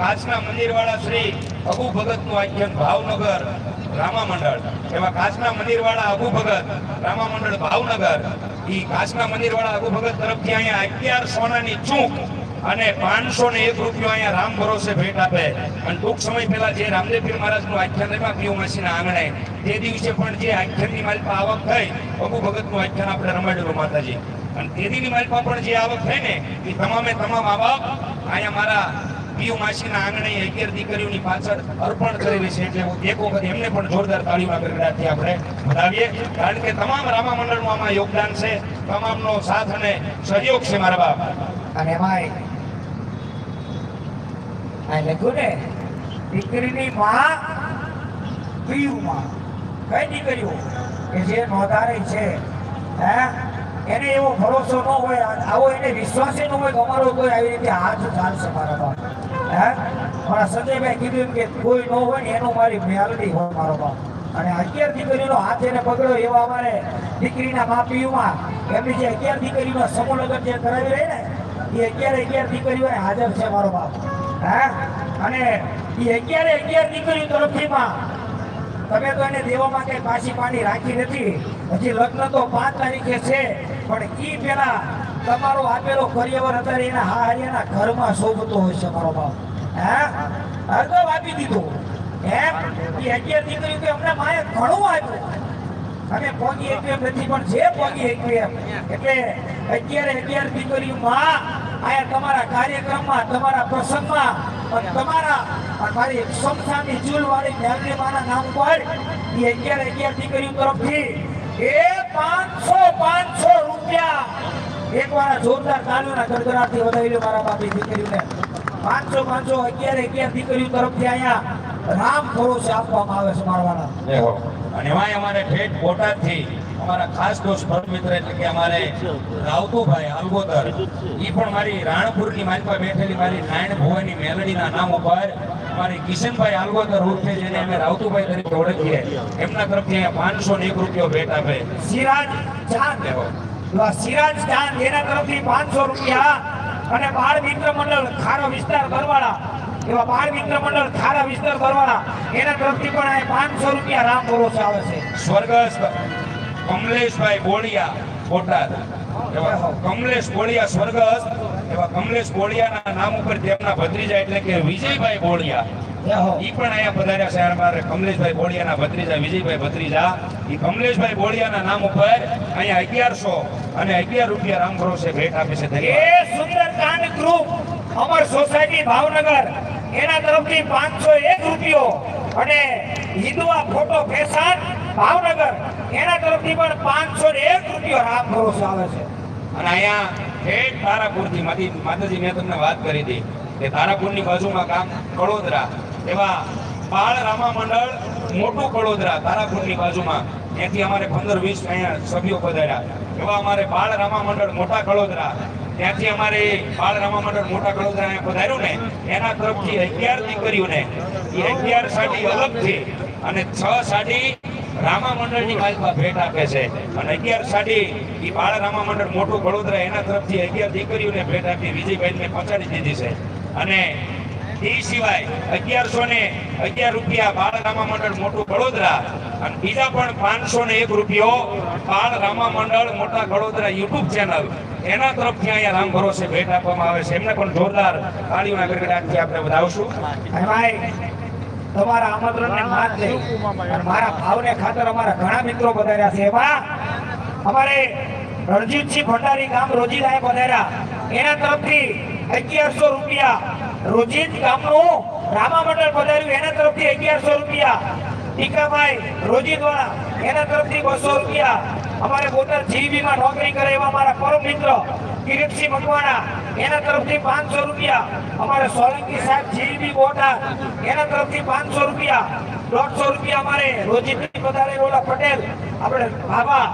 કાચના મંદિરવાળા શ્રી અબુ ભગતનું આખ્યાન ભાવનગર રામા મંડળ. એવા કાચના મંદિરવાળા અબુ ભગત, રામા મંડળ ભાવનગર. ઈ કાચના મંદિરવાળા અબુ ભગત તરફથી અહીંયા અગિયાર સોનાની ચૂંક અને પાંચસો ને એક રૂપિયો અહીંયા રામ ભરોસે ભેટ આપે. અને ટૂંક સમય પહેલા જે રામદેવ પીર મહારાજનું આખ્યાન એમાં પીઓ મસીના આંગણે, તે દિવસે પણ જે આખ્યાનની માલિકા આવક થઈ, અબુ ભગતનું આખ્યાન આપણે રમાડેલું માતાજી. અને તેની માલિકા પણ જે આવક થઈ ને, એ તમામે તમામ આવક અહીંયા મારા પીયુ માસીના આંગણે અગિયાર દીકરીઓની પાછળ અર્પણ કરેલી છે એટલે એક વખત એમને પણ જોરદાર તાળીમાં ગરગડાથી આપણે વધાવીએ. કારણ કે તમામ રામા મંડળનું આમાં યોગદાન છે. તમામનો સાથ અને સહયોગ છે મારા બાપ. અને ભાઈ આ લખ્યું ને દીકરીની માં પીયું કઈ દીકરીઓ? કે જે નોંધારી છે. હે? એને એવો ભરોસો ન હોય. આવો એને વિશ્વાસ ન હોય કે અમારો કોઈ આવી રીતે હાથ ચાલશે મારા બાપ. હે? મારા સંજયભાઈ કીધું કે કોઈ ન હોય ને મારી મેલડી હોય મારો બાપ. અને અગિયાર દીકરીનો હાથ એને એવા અમારે દીકરીના માપીઓમાં. એમની જે અગિયાર દીકરીનો સમૂહ જે કરાવી રહી ને, એ અગિયાર અગિયાર દીકરીઓ હાજર છે મારો બાપ. હે? અને એ અગિયારે અગિયાર દીકરીઓ તરફથીમાં તમે તો એને દેવામાં કઈ પાછી પાણી રાખી નથી. હજી લગ્ન તો પાંચ તારીખે છે, પણ ઈ પેલા તમારો આપેલો કરિયવર અત્યારે એના હારિયાના ઘરમાં શોભતો હોય છે મારો બાપ. હે? આપી દીધો. એમ? એ અગિયાર દીકરી કે અમને માએ ઘણું આપ્યું. અને પોગી એક એમ નથી, પણ જે પોગી એક એમ એટલે અગિયારે અગિયાર દીકરીઓમાં આયા તમારા કાર્યક્રમમાં, તમારા પ્રસંગમાં, પણ તમારા મારી સમસાની ચૂલવાળી મેલડી માના નામ પર એ અગિયાર અગિયાર દીકરીઓ તરફથી એ પાંચસો પાંચસો રૂપિયા એક વાર જોરદાર તાલીઓના ગડગડાટથી વધાવી લો મારા બાપી દીકરીઓને. પાંચસો પાંચસો અગિયાર અગિયાર દીકરીઓ તરફથી અહીંયા રામ ભરોસે આપવામાં આવે છે મારવાના. અને એમાં અમારે ઠેઠ બોટાદથી અમારા ખાસ દોસ્ત પરમ મિત્ર એટલે કે અમારે રાવતુભાઈ અલગોદર એ પણ મારી રાણપુરની પાસે બેઠેલી મારી નારાયણ ભુવાની મેલડીના નામ ઉપર મારી કિશનભાઈ આલગોદર ઉર્ફે જેને અમે રાવતુભાઈ તરીકે ઓળખીએ એમના તરફથી અહીંયા પાંચસો ને એક રૂપિયો ભેટ આપે. સિરાજ ચાંદ. સિરાજ ચાંદ એના તરફથી પાંચસો રૂપિયા અને બાળ મિત્ર મંડળ ખારો વિસ્તાર બરવાળા એવા બાળ મિત્ર મંડળ ખારા વિસ્તાર બરવાળા એના તરફથી પણ આ પાંચસો રૂપિયા રામ ભરોસ આવે છે. સ્વર્ગસ્થ કમલેશભાઈ બોળિયા બોટાદ. એવા કમલેશ બોળિયા સ્વર્ગસ્થ એવા કમલેશ બોળિયાના નામ ઉપર તેમના ભત્રીજા એટલે કે વિજયભાઈ બોળિયા. ઈ પણ અહીંયા પધાર્યા શહેર અમારે કમલેશભાઈ બોળિયાના ભત્રીજા વિજયભાઈ ભત્રીજા. ઈ કમલેશભાઈ બોળિયાના નામ ઉપર અહીંયા અગિયારસો અને અગિયાર રૂપિયા રામ ભરોસે ભેટ આપે છે. એ સુંદરકાંડ ગ્રુપ અમર સોસાયટી ભાવનગર એના તરફથી પાંચસો એક રૂપિયો અને હિન્દુઆ ફોટો ફેશન ભાવનગર એના તરફથી પણ પાંચસો એક રૂપિયો રામ ભરોસે આવે છે. અને અહીંયા ઠેઠ તારાપુરથી માતી માતાજી મેં તમને વાત કરી હતી કે તારાપુરની બાજુમાં ગામ કડોદરા એવા બાળ રામા મંડળ મોટું કડોદરા તારાપુરની બાજુમાં. ત્યાંથી અમારે પંદર, વીસ સભ્યો પધાર્યા. એવા અમારે બાળ રામા મંડળ મોટા કડોદરા. ત્યાંથી અમારે બાળ રામા મંડળ મોટા કડોદરા પધાર્યું ને, એના તરફથી અગિયાર દીકરીઓને એ અગિયાર સાડી અલગથી અને છ સાડી રામા મંડળની બાજુમાં ભેટ આપે છે. અને અગિયાર સાડી એ બાળ રામા મંડળ મોટું વડોદરા એના તરફથી અગિયાર દીકરીઓને ભેટ આપી. વિજયભાઈને પહોંચાડી દીધી છે. અને એ સિવાય અગિયારસો ને અગિયાર રૂપિયા બાળ રામા મંડળ મોટું વડોદરા અને બીજા પણ પાંચસો ને એક રૂપિયો બાળ રામા મંડળ મોટા વડોદરા યુટ્યુબ ચેનલ એના તરફથી અહીંયા રામ ભરોસે ભેટ આપવામાં આવે છે. એમને પણ જોરદાર તાળીઓના આપણે વધાવશું. તમારા મારા ભાવને ખાતર અમારા ઘણા મિત્રો પધાર્યા છે. એમાં અમારે રણજીતસિંહ ભંડારી ગામ રોજીલાએ પધાર્યા. એના તરફથી અગિયારસો રૂપિયા રોજીત ગામનું રામા મંડળ પધાર્યું. એના તરફથી અગિયારસો રૂપિયા. ટીકાભાઈ રોજીતવાળા, એના તરફથી બસો રૂપિયા. અમારે બોતર જીબી માં નોકરી કરે એવા અમારા પરમ મિત્ર કિરીટસિંહ મકવાણા, એના તરફથી પાંચસો રૂપિયા. અમારે સોલંકી સાહેબ જીબી બોટા એના તરફથી પાંચસો રૂપિયા. દોઢસો રૂપિયા અમારે રોજીતની પધારે ઓલા પટેલ, આપણે બાબા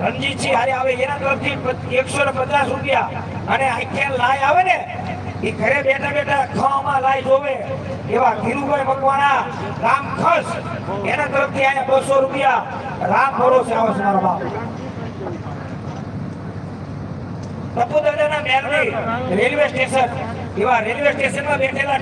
રણજીતસિંહ હારે એકસો ને પચાસ રૂપિયા. અને આવે ને ઘરે જોવે એવા ધીરુભાઈ મકવાણા, રામ ખસ, એના તરફથી અહીંયા બસો રૂપિયા. રામ ભરોસે આવે છે મારો રેલવે સ્ટેશન, એવા રેલવે સ્ટેશનમાં બેઠેલા